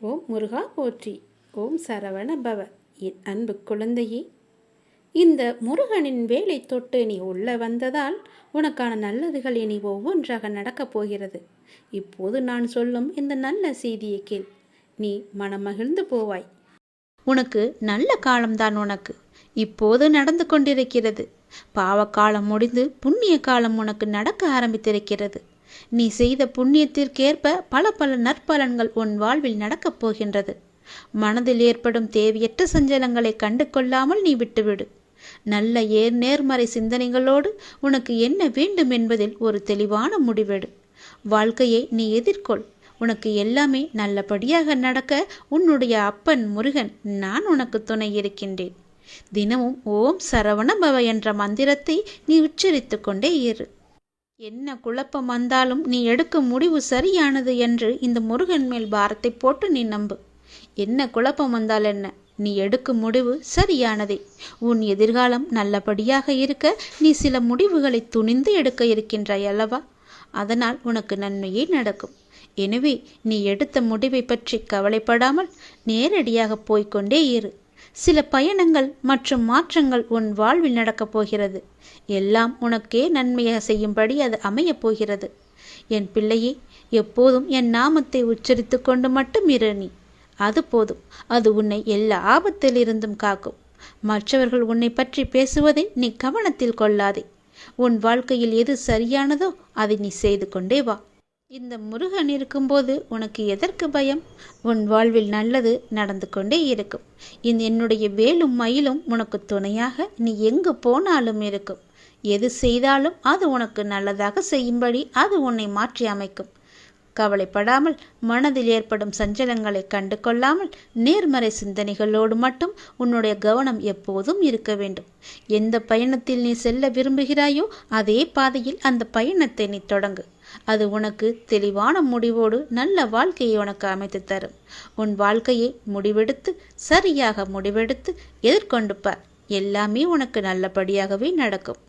ஓம் முருகா போற்றி. ஓம் சரவண பவ. என் அன்பு குழந்தையே இந்த முருகனின் வேலை தொட்டு நீ உள்ளே வந்ததால் உனக்கான நல்லதுகள் இனி ஒவ்வொன்றாக நடக்கப் போகிறது. இப்போது நான் சொல்லும் இந்த நல்ல செய்தியை கேள். நீ மனமகிழ்ந்து போவாய். உனக்கு நல்ல காலம்தான் உனக்கு. இப்போது நடந்து கொண்டிருக்கிறது. பாவக்காலம் முடிந்து புண்ணிய காலம் உனக்கு நடக்க ஆரம்பித்திருக்கிறது. நீ செய்த புண்ணியத்திற்கேற்ப பல பல நற்பலன்கள் உன் வாழ்வில் நடக்கப் போகின்றது. மனதில் ஏற்படும் தேவையற்ற சஞ்சலங்களை கண்டு கொள்ளாமல் நீ விட்டுவிடு. நல்ல ஏர் நேர்மறை சிந்தனைகளோடு உனக்கு என்ன வேண்டும் என்பதில் ஒரு தெளிவான முடிவெடு. வாழ்க்கையை நீ எதிர்கொள். உனக்கு எல்லாமே நல்லபடியாக நடக்க உன்னுடைய அப்பன் முருகன் நான் உனக்கு துணை இருக்கின்றேன். தினமும் ஓம் சரவண பவ என்ற மந்திரத்தை நீ உச்சரித்து கொண்டே இரு. என்ன குழப்பம் வந்தாலும் நீ எடுக்கும் முடிவு சரியானது என்று இந்த முருகன் மேல் பாரத்தை போட்டு நீ நம்பு. என்ன குழப்பம் வந்தால் என்ன? நீ எடுக்கும் முடிவு சரியானதே. உன் எதிர்காலம் நல்லபடியாக இருக்க நீ சில முடிவுகளை துணிந்து எடுக்க இருக்கின்றாய் அல்லவா? அதனால் உனக்கு நன்மையே நடக்கும். எனவே நீ எடுத்த முடிவை பற்றி கவலைப்படாமல் நேரடியாக போய்க்கொண்டே இரு. சில பயணங்கள் மற்றும் மாற்றங்கள் உன் வாழ்வில் நடக்கப் போகிறது. எல்லாம் உனக்கே நன்மையாக செய்யும்படி அது அமையப் போகிறது. என் பிள்ளையே எப்போதும் என் நாமத்தை உச்சரித்து கொண்டு மட்டும் இரு நீ. அது போதும். அது உன்னை எல்லா ஆபத்திலிருந்தும் காக்கும். மற்றவர்கள் உன்னை பற்றி பேசுவதை நீ கவனத்தில் கொள்ளாதே. உன் வாழ்க்கையில் எது சரியானதோ அதை நீ செய்து கொண்டே வா. இந்த முருகன் இருக்கும்போது உனக்கு எதற்கு பயம்? உன் வாழ்வில் நல்லது நடந்து கொண்டே இருக்கும். இந்த என்னுடைய வேலும் மயிலும் உனக்கு துணையாக நீ எங்கு போனாலும் இருக்கும். எது செய்தாலும் அது உனக்கு நல்லதாக செய்யும்படி அது உன்னை மாற்றி அமைக்கும். கவலைப்படாமல் மனதில் ஏற்படும் சஞ்சலங்களை கண்டு கொள்ளாமல் நேர்மறை சிந்தனைகளோடு மட்டும் உன்னுடைய கவனம் எப்போதும் இருக்க வேண்டும். எந்த பயணத்தில் நீ செல்ல விரும்புகிறாயோ அதே பாதையில் அந்த பயணத்தை நீ தொடங்கு. அது உனக்கு தெளிவான முடிவோடு நல்ல வாழ்க்கையை உனக்கு அமைத்து தரும். உன் வாழ்க்கையை முடிவெடுத்து சரியாக முடிவெடுத்து எதிர்கொண்டு பார் எல்லாமே உனக்கு நல்லபடியாகவே நடக்கும்.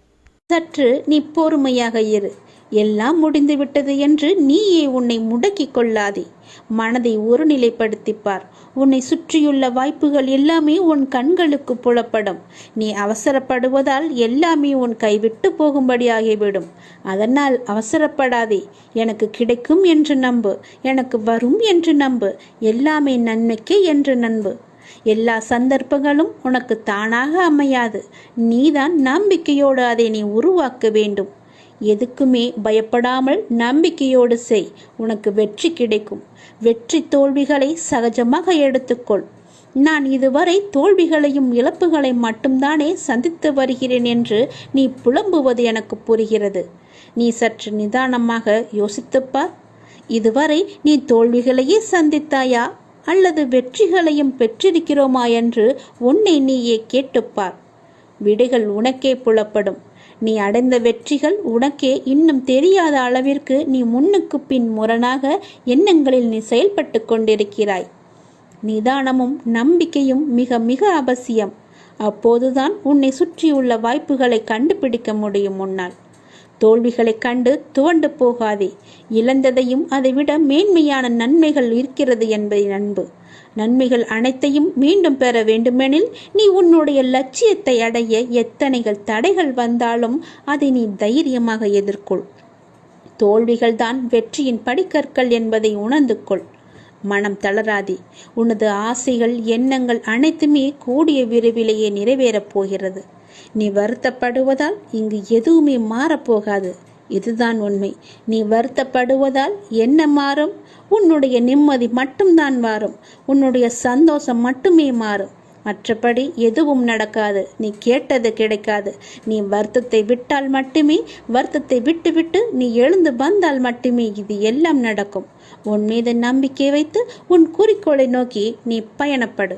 சற்று நீ பொறுமையாக இரு. எல்லாம் முடிந்துவிட்டது என்று நீயே உன்னை முடக்கிக் கொள்ளாதே. மனதை ஒருநிலைப்படுத்திப்பார். உன்னை சுற்றியுள்ள வாய்ப்புகள் எல்லாமே உன் கண்களுக்கு புலப்படும். நீ அவசரப்படுவதால் எல்லாமே உன் கைவிட்டு போகும்படியாகிவிடும். அதனால் அவசரப்படாதே. எனக்கு கிடைக்கும் என்று நம்பு. எனக்கு வரும் என்று நம்பு. எல்லாமே நன்மைக்கே என்று நம்பு. எல்லா சந்தர்ப்பங்களும் உனக்கு தானாக அமையாது. நீதான் நம்பிக்கையோடு அதை நீ உருவாக்க வேண்டும். எதுக்குமே பயப்படாமல் நம்பிக்கையோடு செய். உனக்கு வெற்றி கிடைக்கும். வெற்றி தோல்விகளை சகஜமாக எடுத்துக்கொள். நான் இதுவரை தோல்விகளையும் இழப்புகளை மட்டும்தானே சந்தித்து வருகிறேன் என்று நீ புலம்புவது எனக்கு புரிகிறது. நீ சற்று நிதானமாக யோசித்துப்பார். இதுவரை நீ தோல்விகளையே சந்தித்தாயா? அல்லது வெற்றிகளையும் பெற்றிருக்கிறோமா என்று உன்னை நீயே கேட்டுப்பார். விடைகள் உனக்கே புலப்படும். நீ அடைந்த வெற்றிகள் உனக்கே இன்னும் தெரியாத அளவிற்கு நீ முன்னுக்கு பின் முரணாக எண்ணங்களில் நீ செயல்பட்டு கொண்டிருக்கிறாய். நிதானமும் நம்பிக்கையும் மிக மிக அவசியம். அப்போதுதான் உன்னை சுற்றியுள்ள வாய்ப்புகளை கண்டுபிடிக்க முடியும் முன்னால் தோல்விகளைக் கண்டு துவண்டு போகாதே. இழந்ததையும் அதைவிட மேன்மையான நன்மைகள் இருக்கிறது என்பதை நண்பு நன்மைகள் அனைத்தையும் மீண்டும் பெற வேண்டுமெனில் நீ உன்னுடைய லட்சியத்தை அடைய எத்தனைகள் தடைகள் வந்தாலும் அதை நீ தைரியமாக எதிர்கொள். தோல்விகள்தான் வெற்றியின் படிக்கற்கள் என்பதை உணர்ந்து கொள் மனம் தளராதே. உனது ஆசைகள் எண்ணங்கள் அனைத்துமே கூடிய விரைவிலேயே நிறைவேறப் போகிறது. நீ வருத்தப்படுவதால் இங்கு எதுவுமே மாறப்போகாது இதுதான் உண்மை. நீ வருத்தப்படுவதால் என்ன மாறும்? உன்னுடைய நிம்மதி மட்டும்தான் மாறும். உன்னுடைய சந்தோஷம் மட்டுமே மாறும். மற்றபடி எதுவும் நடக்காது. நீ கேட்டது கிடைக்காது. நீ வருத்தத்தை விட்டால் மட்டுமே வருத்தத்தை விட்டுவிட்டு நீ எழுந்து வந்தால் மட்டுமே இது எல்லாம் நடக்கும். உன் மீது நம்பிக்கை வைத்து உன் குறிக்கோளை நோக்கி நீ பயணப்படு.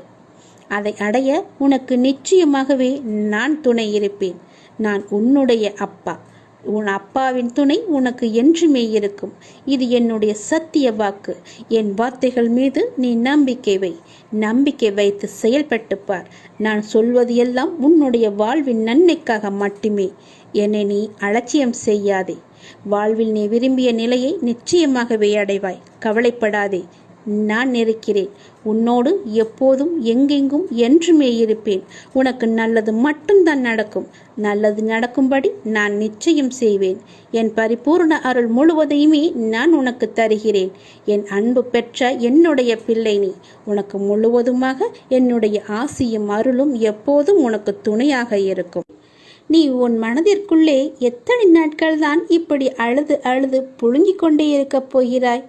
அதை அடைய உனக்கு நிச்சயமாகவே நான் துணை இருப்பேன். நான் உன்னுடைய அப்பா. உன் அப்பாவின் துணை உனக்கு என்றுமே இருக்கும். இது என்னுடைய சத்திய வாக்கு. என் வார்த்தைகள் மீது நீ நம்பிக்கை வை. நம்பிக்கை வைத்து செயல்பட்டு பார். நான் சொல்வது எல்லாம் உன்னுடைய வாழ்வின் நன்மைக்காக மட்டுமே. என்னை நீ அலட்சியம் செய்யாதே. வாழ்வில் நீ விரும்பிய நிலையை நிச்சயமாகவே அடைவாய். கவலைப்படாதே. நான் இருக்கிறேன். உன்னோடு எப்போதும் எங்கெங்கும் என்றுமே இருப்பேன். உனக்கு நல்லது மட்டும்தான் நடக்கும். நல்லது நடக்கும்படி நான் நிச்சயம் செய்வேன். என் பரிபூர்ண அருள் முழுவதையுமே நான் உனக்கு தருகிறேன். என் அன்பு பெற்ற என்னுடைய பிள்ளை நீ. உனக்கு முழுவதுமாக என்னுடைய ஆசியும் அருளும் எப்போதும் உனக்கு துணையாக இருக்கும். நீ உன் மனதிற்குள்ளே எத்தனை நாட்கள் தான் இப்படி அழுது அழுது புழுங்கிக் கொண்டே இருக்கப் போகிறாய்?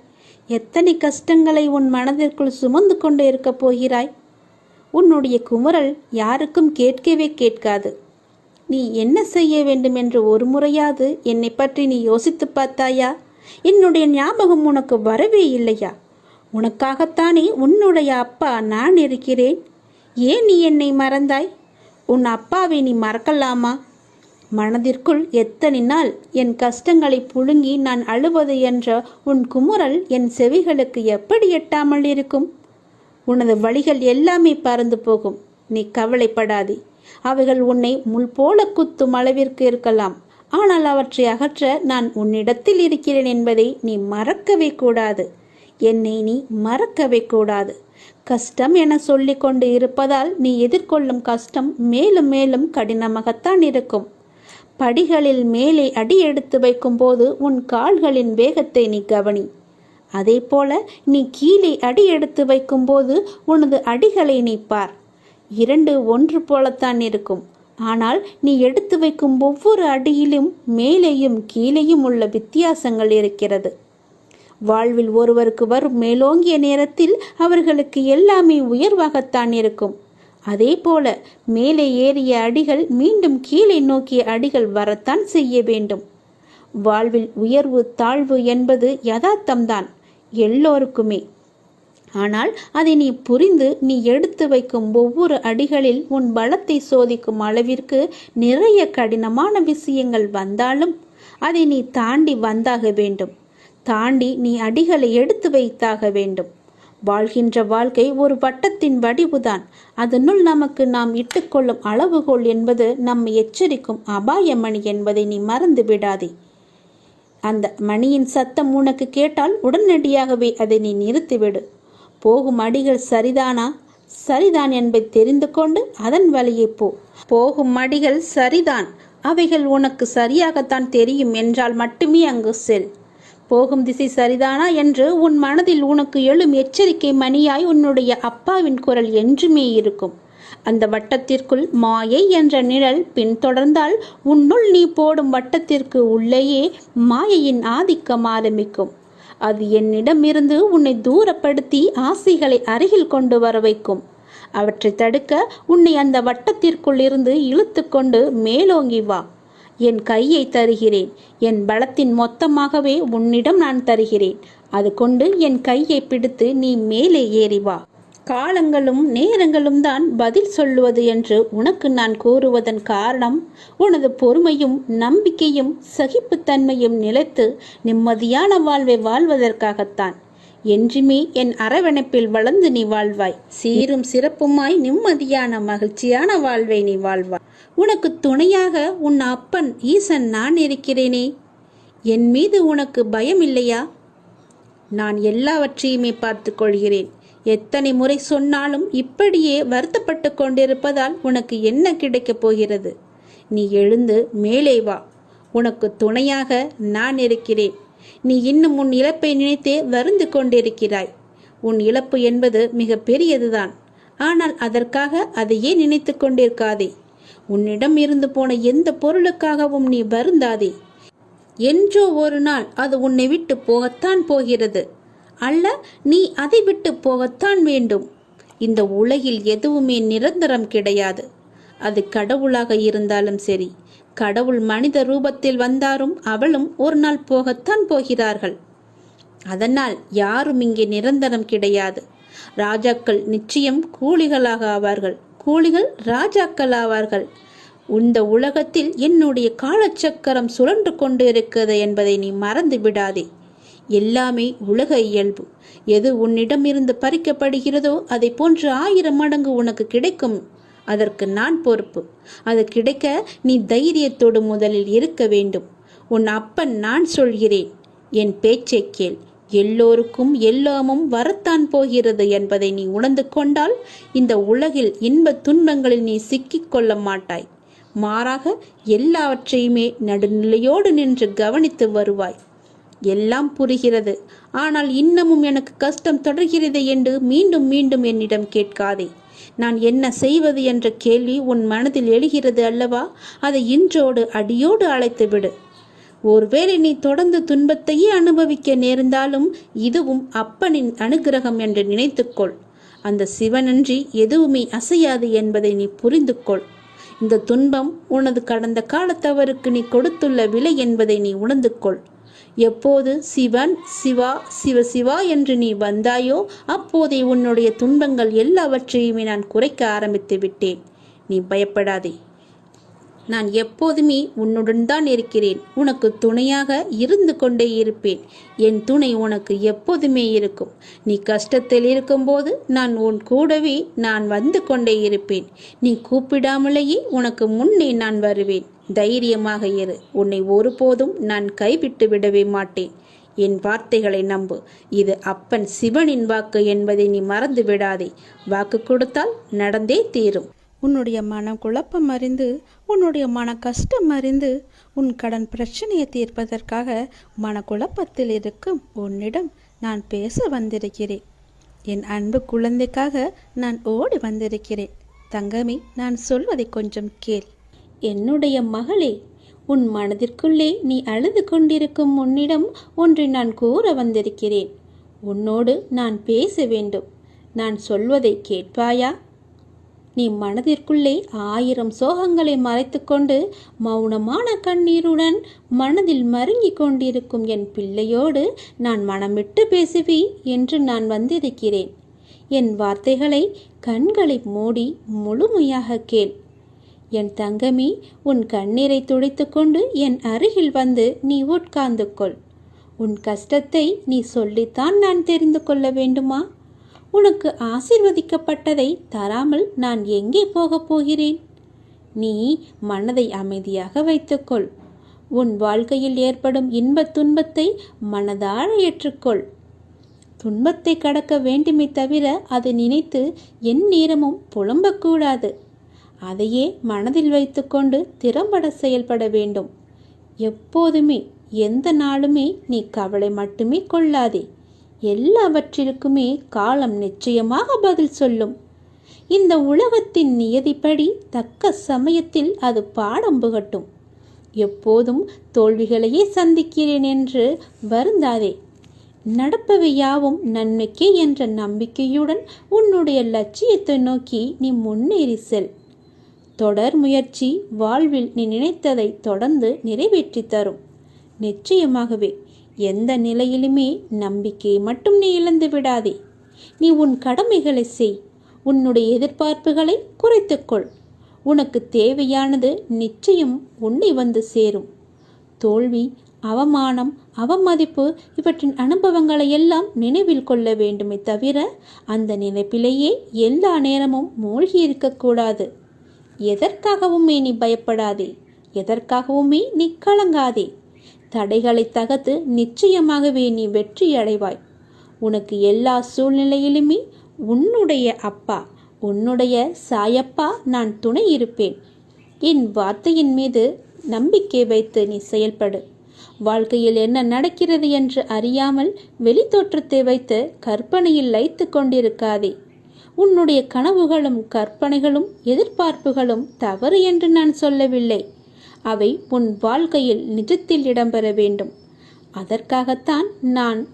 எத்தனை கஷ்டங்களை உன் மனதிற்குள் சுமந்து கொண்டு இருக்கப் போகிறாய்? உன்னுடைய குமுறல் யாருக்கும் கேட்கவே கேட்காது. நீ என்ன செய்ய வேண்டும் என்று ஒரு முறையாவது என்னை பற்றி நீ யோசித்து பார்த்தாயா? என்னுடைய ஞாபகம் உனக்கு வரவே இல்லையா? உனக்காகத்தானே உன்னுடைய அப்பா நான் இருக்கிறேன். ஏன் நீ என்னை மறந்தாய்? உன் அப்பாவை நீ மறக்கலாமா? மனதிற்குள் எத்தனை நாள் என் கஷ்டங்களை புழுங்கி நான் அழுவது என்ற உன் குமுறல் என் செவிகளுக்கு எப்படி எட்டாமல் இருக்கும்? உனது வழிகள் எல்லாமே பறந்து போகும். நீ கவலைப்படாதே. அவைகள் உன்னை முள் போல குத்தும் அளவிற்கு இருக்கலாம். ஆனால் அவற்றை அகற்ற நான் உன்னிடத்தில் இருக்கிறேன் என்பதை நீ மறக்கவே கூடாது. என்னை நீ மறக்கவே கூடாது. கஷ்டம் என சொல்லிக்கொண்டு இருப்பதால் நீ எதிர்கொள்ளும் கஷ்டம் மேலும் மேலும் கடினமாகத்தான் இருக்கும். படிகளில் மேலே அடி எடுத்து வைக்கும்போது உன் கால்களின் வேகத்தை நீ கவனி. அதே போல நீ கீழே அடி எடுத்து வைக்கும்போது உனது அடிகளை நீ பார். இரண்டு ஒன்று போலத்தான் இருக்கும். ஆனால் நீ எடுத்து வைக்கும் ஒவ்வொரு அடியிலும் மேலேயும் கீழேயும் உள்ள வித்தியாசங்கள் இருக்கிறது. வாழ்வில் ஒருவருக்கு வரும் மேலோங்கிய நேரத்தில் அவர்களுக்கு எல்லாமே உயர்வாகத்தான் இருக்கும். அதே போல மேலே ஏறிய அடிகள் மீண்டும் கீழே நோக்கிய அடிகள் வரத்தான் செய்ய வேண்டும். வாழ்வில் உயர்வு தாழ்வு என்பது யதார்த்தம்தான் எல்லோருக்குமே. ஆனால் அதை நீ புரிந்து நீ எடுத்து வைக்கும் ஒவ்வொரு அடிகளில் உன் பலத்தை சோதிக்கும் அளவிற்கு நிறைய கடினமான விஷயங்கள் வந்தாலும் அதை நீ தாண்டி வந்தாக வேண்டும். தாண்டி நீ அடிகளை எடுத்து வைத்தாக வேண்டும். வாழ்கின்ற வாழ்க்கை ஒரு வட்டத்தின் வடிவுதான். அதனுள் நமக்கு நாம் இட்டுக்கொள்ளும் அளவுகோல் என்பது நம்மை எச்சரிக்கும் அபாய மணி என்பதை நீ மறந்து விடாதே. அந்த மணியின் சத்தம் உனக்கு கேட்டால் உடனடியாகவே அதை நீ நிறுத்திவிடு. போகும் அடிகள் சரிதானா? சரிதான் என்பதை தெரிந்து கொண்டு அதன் வழியே போ. போகும் அடிகள் சரிதான். அவைகள் உனக்கு சரியாகத்தான் தெரியும் என்றால் மட்டுமே அங்கு செல். போகும் திசை சரிதானா என்று உன் மனதில் உனக்கு எழும் எச்சரிக்கை மணியாய் உன்னுடைய அப்பாவின் குரல் என்றுமே இருக்கும். அந்த வட்டத்திற்குள் மாயை என்ற நிழல் பின்தொடர்ந்தால் உன்னுள் நீ போடும் வட்டத்திற்கு உள்ளேயே மாயையின் ஆதிக்கம் ஆரம்பிக்கும். அது என்னிடமிருந்து உன்னை தூரப்படுத்தி ஆசைகளை அருகில் கொண்டு வர வைக்கும். அவற்றை தடுக்க உன்னை அந்த வட்டத்திற்குள் இருந்து இழுத்து கொண்டு மேலோங்கி வா. என் கையை தருகிறேன். என் பலத்தின் மொத்தமாகவே உன்னிடம் நான் தருகிறேன். அது கொண்டு என் கையை பிடித்து நீ மேலே ஏறி வா. காலங்களும் நேரங்களும் தான் பதில் சொல்லுவது என்று உனக்கு நான் கூறுவதன் காரணம் உனது பொறுமையும் நம்பிக்கையும் சகிப்புத்தன்மையும் நிலைத்து நிம்மதியான வாழ்வை வாழ்வதற்காகத்தான். என்றுமே என் அரவணைப்பில் வளர்ந்து நீ வாழ்வாய். சீரும் சிறப்புமாய் நிம்மதியான மகிழ்ச்சியான வாழ்வை நீ வாழ்வாய். உனக்கு துணையாக உன் அப்பன் ஈசன் நான் இருக்கிறேனே. என் மீது உனக்கு பயம் இல்லையா நான் எல்லாவற்றையுமே பார்த்து கொள்கிறேன். எத்தனை முறை சொன்னாலும் இப்படியே வருத்தப்பட்டு கொண்டிருப்பதால் உனக்கு என்ன கிடைக்கப் போகிறது? நீ எழுந்து மேலே வா. உனக்கு துணையாக நான் இருக்கிறேன். நீ இன்னும் உன் இழப்பை நினைத்தே வருந்து கொண்டிருக்கிறாய். உன் இழப்பு என்பது மிக பெரியதுதான் ஆனால் அதற்காக அதையே நினைத்து கொண்டிருக்காதே. உன்னிடம் இருந்து போன எந்த பொருளுக்காகவும் நீ வருந்தாதே. என்றோ ஒரு நாள் அது உன்னை விட்டு போகத்தான் போகிறது. அல்ல நீ அதை விட்டு போகத்தான் வேண்டும். இந்த உலகில் எதுவுமே நிரந்தரம் கிடையாது. அது கடவுளாக இருந்தாலும் சரி கடவுள் மனித ரூபத்தில் வந்தாரும் அவளும் ஒரு நாள் போகத்தான் போகிறார்கள். அதனால் யாரும் இங்கே நிரந்தரம் கிடையாது. ராஜாக்கள் நிச்சயம் கூலிகளாக ஆவார்கள். கூலிகள் ராஜாக்கள் ஆவார்கள். இந்த உலகத்தில் என்னுடைய காலச்சக்கரம் சுழன்று கொண்டு இருக்கிறது என்பதை நீ மறந்து விடாதே. எல்லாமே உலக இயல்பு. எது உன்னிடமிருந்து பறிக்கப்படுகிறதோ அதை போன்று ஆயிரம் மடங்கு உனக்கு கிடைக்கும். அதற்கு நான் பொறுப்பு. அது கிடைக்க நீ தைரியத்தோடு முதலில் இருக்க வேண்டும். உன் அப்பன் நான் சொல்கிறேன். என் பேச்சை கேள். எல்லோருக்கும் எல்லாமும் வரத்தான் போகிறது என்பதை நீ உணர்ந்து கொண்டால் இந்த உலகில் இன்ப துன்பங்களில் நீ சிக்கிக் கொள்ள மாட்டாய். மாறாக எல்லாவற்றையுமே நடுநிலையோடு நின்று கவனித்து வருவாய். எல்லாம் புரிகிறது. ஆனால் இன்னமும் எனக்கு கஷ்டம் தொடர்கிறது என்று மீண்டும் மீண்டும் என்னிடம் கேட்காதே. நான் என்ன செய்வது என்ற கேள்வி உன் மனதில் எழுகிறது அல்லவா? அதை இன்றோடு அடியோடு அழைத்து விடு. ஒருவேளை நீ தொடர்ந்து துன்பத்தையே அனுபவிக்க நேர்ந்தாலும் இதுவும் அப்பனின் அனுகிரகம் என்று நினைத்துக்கொள். அந்த சிவனன்றி எதுவுமே அசையாது என்பதை நீ புரிந்து கொள் இந்த துன்பம் உனது கடந்த கால தவறுக்கு நீ கொடுத்துள்ள விலை என்பதை நீ உணர்ந்து கொள் எப்போது சிவன் சிவா சிவ சிவா என்று நீ வந்தாயோ அப்போதே உன்னுடைய துன்பங்கள் எல்லாவற்றையுமே நான் குறைக்க ஆரம்பித்து விட்டேன். நீ பயப்படாதே. நான் எப்போதுமே உன்னுடன் தான் இருக்கிறேன். உனக்கு துணையாக இருந்து கொண்டே இருப்பேன். என் துணை உனக்கு எப்போதுமே இருக்கும். நீ கஷ்டத்தில் இருக்கும்போது நான் உன் கூடவே நான் வந்து கொண்டே இருப்பேன். நீ கூப்பிடாமலேயே உனக்கு முன்னே நான் வருவேன். தைரியமாக இரு. உன்னை ஒருபோதும் நான் கைவிட்டு விடவே மாட்டேன். என் வார்த்தைகளை நம்பு. இது அப்பன் சிவனின் வாக்கு என்பதை நீ மறந்து விடாதே. வாக்கு கொடுத்தால் நடந்தே தீரும். உன்னுடைய மன குழப்பம் அறிந்து உன்னுடைய மன கஷ்டம் அறிந்து உன் கடன் பிரச்சனையை தீர்ப்பதற்காக மனக்குழப்பத்தில் இருக்கும் உன்னிடம் நான் பேச வந்திருக்கிறேன். என் அன்பு குழந்தைக்காக நான் ஓடி வந்திருக்கிறேன். தங்கமே நான் சொல்வதை கொஞ்சம் கேள். என்னுடைய மகளே உன் மனதிற்குள்ளே நீ அழுது கொண்டிருக்கும் உன்னிடம் ஒன்றை நான் கூற வந்திருக்கிறேன். உன்னோடு நான் பேச வேண்டும். நான் சொல்வதை கேட்பாயா? நீ மனதிற்குள்ளே ஆயிரம் சோகங்களை மறைத்துக்கொண்டு மௌனமான கண்ணீருடன் மனதில் மருங்கிக் கொண்டிருக்கும் என் பிள்ளையோடு நான் மனமிட்டு பேசுவி என்று நான் வந்திருக்கிறேன். என் வார்த்தைகளை கண்களை மூடி முழுமையாக கேள். என் தங்கமி உன் கண்ணீரை துடைத்துக்கொண்டு என் அருகில் வந்து நீ உட்கார்ந்து கொள் உன் கஷ்டத்தை நீ சொல்லித்தான் நான் தெரிந்து கொள்ள வேண்டுமா? உனக்கு ஆசிர்வதிக்கப்பட்டதை தராமல் நான் எங்கே போகப் போகிறேன்? நீ மனதை அமைதியாக வைத்துக்கொள். உன் வாழ்க்கையில் ஏற்படும் இன்பத் துன்பத்தை மனதார ஏற்றுக்கொள். துன்பத்தை கடக்க வேண்டுமே தவிர அதை நினைத்து என் நேரமும் புலம்பக்கூடாது. அதையே மனதில் வைத்துக்கொண்டு திறம்பட செயல்பட வேண்டும். எப்போதுமே எந்த நாளுமே நீ கவலை மட்டுமே கொள்ளாதே. எல்லாவற்றிற்குமே காலம் நிச்சயமாக பதில் சொல்லும். இந்த உலகத்தின் நியதிப்படி தக்க சமயத்தில் அது பாடம் புகட்டும். எப்போதும் தோல்விகளையே சந்திக்கிறேன் என்று வருந்தாதே. நடப்பவை யாவும் நன்மைக்கே என்ற நம்பிக்கையுடன் உன்னுடைய லட்சியத்தை நோக்கி நீ முன்னேறி செல். தொடர் முயற்சி வாழ்வில் நீ நினைத்ததை தொடர்ந்து நிறைவேற்றி தரும். நிச்சயமாகவே எந்த நிலையிலுமே நம்பிக்கையை மட்டும் நீ இழந்து விடாதே. நீ உன் கடமைகளை செய். உன்னுடைய எதிர்பார்ப்புகளை குறைத்துக்கொள். உனக்கு தேவையானது நிச்சயம் உன்னை வந்து சேரும். தோல்வி அவமானம் அவமதிப்பு இவற்றின் அனுபவங்களை எல்லாம் நினைவில் கொள்ள வேண்டுமே தவிர அந்த நினைப்பிலேயே எல்லா நேரமும் மூழ்கி இருக்கக்கூடாது. எதற்காகவுமே நீ பயப்படாதே. எதற்காகவுமே நீ கலங்காதே. தடைகளை தகர்த்து நிச்சயமாகவே நீ வெற்றி அடைவாய். உனக்கு எல்லா சூழ்நிலையிலுமே உன்னுடைய அப்பா உன்னுடைய சாயப்பா நான் துணை இருப்பேன். என் வார்த்தையின் மீது நம்பிக்கை வைத்து நீ செயல்படு. வாழ்க்கையில் என்ன நடக்கிறது என்று அறியாமல் வெளித்தோற்றத்தை வைத்து கற்பனையில் லைத்து கொண்டிருக்காதே. உன்னுடைய கனவுகளும் கற்பனைகளும் எதிர்பார்ப்புகளும் தவறு என்று நான் சொல்லவில்லை. அவை உன் வாழ்க்கையில் நிஜத்தில் இடம்பெற வேண்டும். அதற்காகத்தான் நான்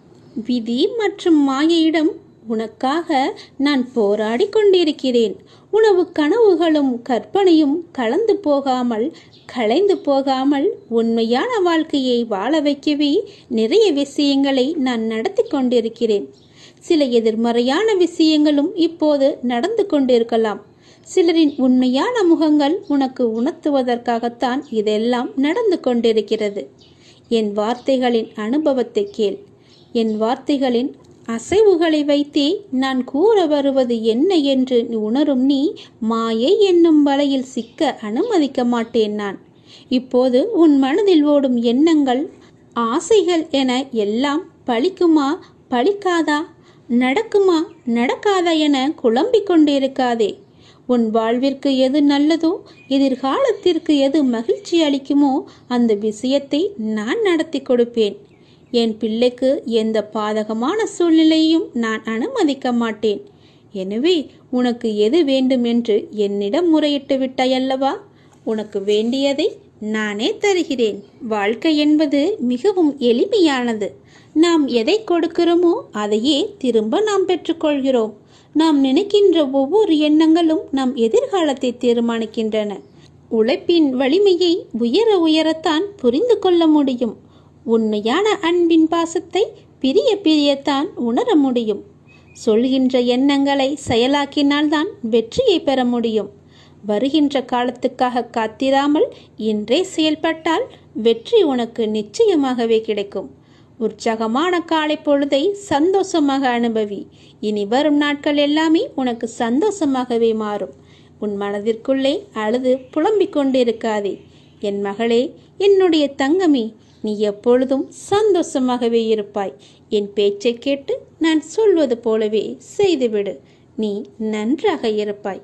விதி மற்றும் மாயையிடம் உனக்காக நான் போராடி கொண்டிருக்கிறேன். உணவு கனவுகளும் கற்பனையும் கலந்து போகாமல் கலைந்து போகாமல் உண்மையான வாழ்க்கையை வாழ வைக்கவே நிறைய விஷயங்களை நான் நடத்தி கொண்டிருக்கிறேன். சில எதிர்மறையான விஷயங்களும் இப்போது நடந்து கொண்டிருக்கலாம். சிலரின் உண்மையான முகங்கள் உனக்கு உணர்த்துவதற்காகத்தான் இதெல்லாம் நடந்து கொண்டிருக்கிறது. என் வார்த்தைகளின் அனுபவத்தை கேள். என் வார்த்தைகளின் அசைவுகளை வைத்தே நான் கூற வருவது என்ன என்று உணரும் நீ மாயை என்னும் வலையில் சிக்க அனுமதிக்க மாட்டேன் நான். இப்போது உன் மனதில் ஓடும் எண்ணங்கள் ஆசைகள் என எல்லாம் பழிக்குமா பழிக்காதா? நடக்குமா? நடக்காதா என குழம்பிக் கொண்டிருக்காதே. உன் வாழ்விற்கு எது நல்லதோ எதிர்காலத்திற்கு எது மகிழ்ச்சி அளிக்குமோ அந்த விஷயத்தை நான் நடத்தி கொடுப்பேன். என் பிள்ளைக்கு எந்த பாதகமான சூழ்நிலையும் நான் அனுமதிக்க மாட்டேன். எனவே உனக்கு எது வேண்டும் என்று என்னிடம் முறையிட்டு விட்டாயல்லவா உனக்கு வேண்டியதை நானே தருகிறேன். வாழ்க்கை என்பது மிகவும் எளிமையானது. நாம் எதை கொடுக்கிறோமோ அதையே திரும்ப நாம் பெற்றுக்கொள்கிறோம். நாம் நினைக்கின்ற ஒவ்வொரு எண்ணங்களும் நம் எதிர்காலத்தை தீர்மானிக்கின்றன. உழைப்பின் வலிமையை உயர உயரத்தான் புரிந்து கொள்ள முடியும். உண்மையான அன்பின் பாசத்தை பிரிய பிரியத்தான் உணர முடியும். சொல்கின்ற எண்ணங்களை செயலாக்கினால்தான் வெற்றியை பெற முடியும். வருகின்ற காலத்துக்காக காத்திராமல் இன்றே செயல்பட்டால் வெற்றி உனக்கு நிச்சயமாகவே கிடைக்கும். உற்சாகமான காலை பொழுதை சந்தோஷமாக அனுபவி. இனி வரும் நாட்கள் எல்லாமே உனக்கு சந்தோஷமாகவே மாறும். உன் மனதிற்குள்ளே அழுது புலம்பிக் கொண்டிருக்காதே. என் மகளே என்னுடைய தங்கமே நீ எப்பொழுதும் சந்தோஷமாகவே இருப்பாய். என் பேச்சை கேட்டு நான் சொல்வது போலவே செய்துவிடு. நீ நன்றாக இருப்பாய்.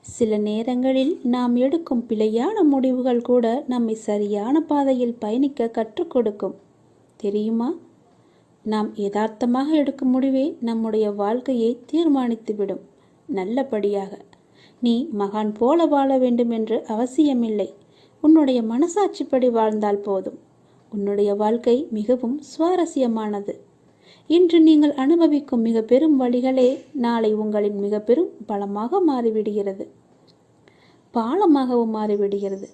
சில நேரங்களில் நாம் எடுக்கும் பிழையான முடிவுகள் கூட நம்மை சரியான பாதையில் பயணிக்க கற்றுக் கொடுக்கும். தெரியுமா? நாம் யதார்த்தமாக எடுக்கும் முடிவே நம்முடைய வாழ்க்கையை தீர்மானித்துவிடும் நல்லபடியாக. நீ மகான் போல வாழ வேண்டும் என்று அவசியமில்லை. உன்னுடைய மனசாட்சிப்படி வாழ்ந்தால் போதும். உன்னுடைய வாழ்க்கை மிகவும் சுவாரஸ்யமானது. இன்று நீங்கள் அனுபவிக்கும் மிக பெரும் வழிகளே நாளை உங்களின் மிக பெரும் பலமாக மாறிவிடுகிறது. பாலமாகவும் மாறிவிடுகிறது.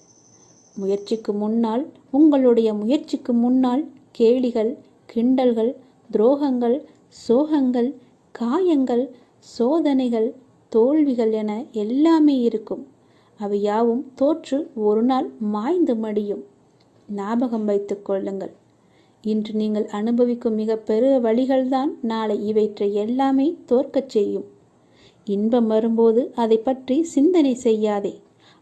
முயற்சிக்கு முன்னால் உங்களுடைய முயற்சிக்கு முன்னால் கேலிகள் கிண்டல்கள் துரோகங்கள் சோகங்கள் காயங்கள் சோதனைகள் தோல்விகள் என எல்லாமே இருக்கும். அவை யாவும் தோற்று ஒரு நாள் மாய்ந்து மடியும். ஞாபகம் வைத்துக் கொள்ளுங்கள். இன்று நீங்கள் அனுபவிக்கும் மிக பெரிய வழிகள்தான் நாளை இவற்றை எல்லாமே தோற்கச் செய்யும். இன்பம் வரும்போது அதை பற்றி சிந்தனை செய்யாதே.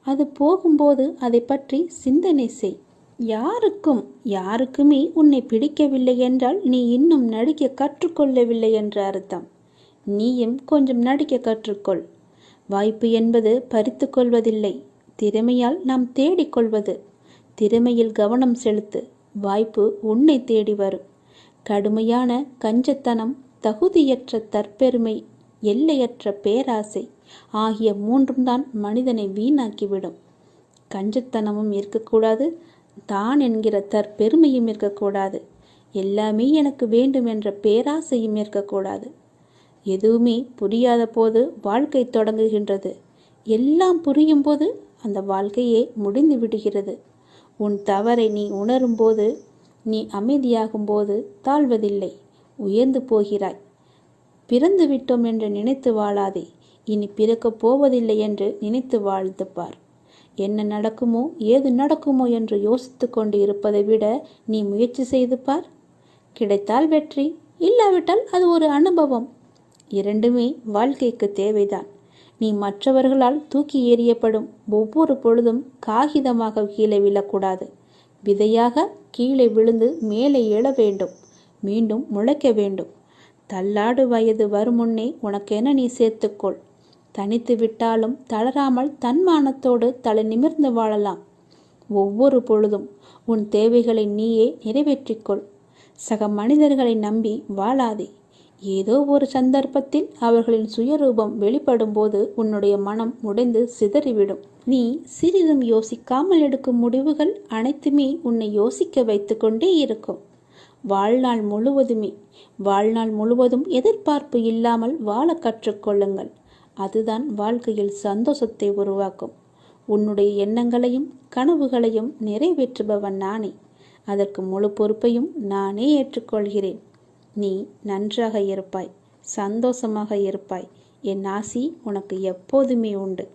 அது போகும்போது அதை பற்றி சிந்தனை செய். யாருக்கும் யாருக்குமே உன்னை பிடிக்கவில்லை என்றால் நீ இன்னும் நடிக்க கற்றுக்கொள்ளவில்லை என்ற அர்த்தம். நீயும் கொஞ்சம் நடிக்க கற்றுக்கொள். வாய்ப்பு என்பது பறித்து கொள்வதில்லை. திறமையால் நாம் தேடிக்கொள்வது திறமையில் கவனம் செலுத்து. வாய்ப்பு உன்னை தேடி வரும். கடுமையான கஞ்சத்தனம் தகுதியற்ற தற்பெருமை எல்லையற்ற பேராசை ஆகிய மூன்றும் தான் மனிதனை வீணாக்கிவிடும். கஞ்சத்தனமும் இருக்கக்கூடாது. தான் என்கிற தற்பெருமையும் இருக்கக்கூடாது. எல்லாமே எனக்கு வேண்டும் என்ற பேராசையும் இருக்கக்கூடாது. எதுவுமே புரியாத போது வாழ்க்கை தொடங்குகின்றது. எல்லாம் புரியும் போது அந்த வாழ்க்கையே முடிந்து விடுகிறது. உன் தவறை நீ உணரும்போது நீ அமைதியாகும்போது தாழ்வதில்லை. உயர்ந்து போகிறாய். பிறந்து விட்டோம் என்று நினைத்து வாழாதே. இனி பிறக்கப் போவதில்லை என்று நினைத்து வாழ்ந்து பார் என்ன நடக்குமோ ஏது நடக்குமோ என்று யோசித்து கொண்டு இருப்பதை விட நீ முயற்சி செய்து பார். கிடைத்தால் வெற்றி இல்லாவிட்டால் அது ஒரு அனுபவம். இரண்டுமே வாழ்க்கைக்கு தேவைதான். நீ மற்றவர்களால் தூக்கி எறியப்படும் ஒவ்வொரு பொழுதும் காகிதமாக கீழே விழக்கூடாது. விதையாக கீழே விழுந்து மேலே எழ வேண்டும். மீண்டும் முளைக்க வேண்டும். தள்ளாடு வயது வரும் முன்னே உனக்கென நீ சேர்த்துக்கொள். தனித்து விட்டாலும் தளராமல் தன்மானத்தோடு தலை நிமிர்ந்து வாழலாம். ஒவ்வொரு பொழுதும் உன் தேவைகளை நீயே நிறைவேற்றிக்கொள். சக மனிதர்களை நம்பி வாழாதே. ஏதோ ஒரு சந்தர்ப்பத்தில் அவர்களின் சுயரூபம் வெளிப்படும் போது உன்னுடைய மனம் உடைந்து சிதறிவிடும். நீ சிறிதும் யோசிக்காமல் எடுக்கும் முடிவுகள் அனைத்துமே உன்னை யோசிக்க வைத்து கொண்டே இருக்கும். வாழ்நாள் முழுவதுமே வாழ்நாள் முழுவதும் எதிர்பார்ப்பு இல்லாமல் வாழ கற்றுக்கொள்ளுங்கள் அதுதான் வாழ்க்கையில் சந்தோஷத்தை உருவாக்கும். உன்னுடைய எண்ணங்களையும் கனவுகளையும் நிறைவேற்றுபவன் நானே. அதற்கு முழு பொறுப்பையும் நானே ஏற்றுக்கொள்கிறேன். நீ நன்றாக இருப்பாய் சந்தோஷமாக இருப்பாய். என் ஆசி உனக்கு எப்போதுமே உண்டு.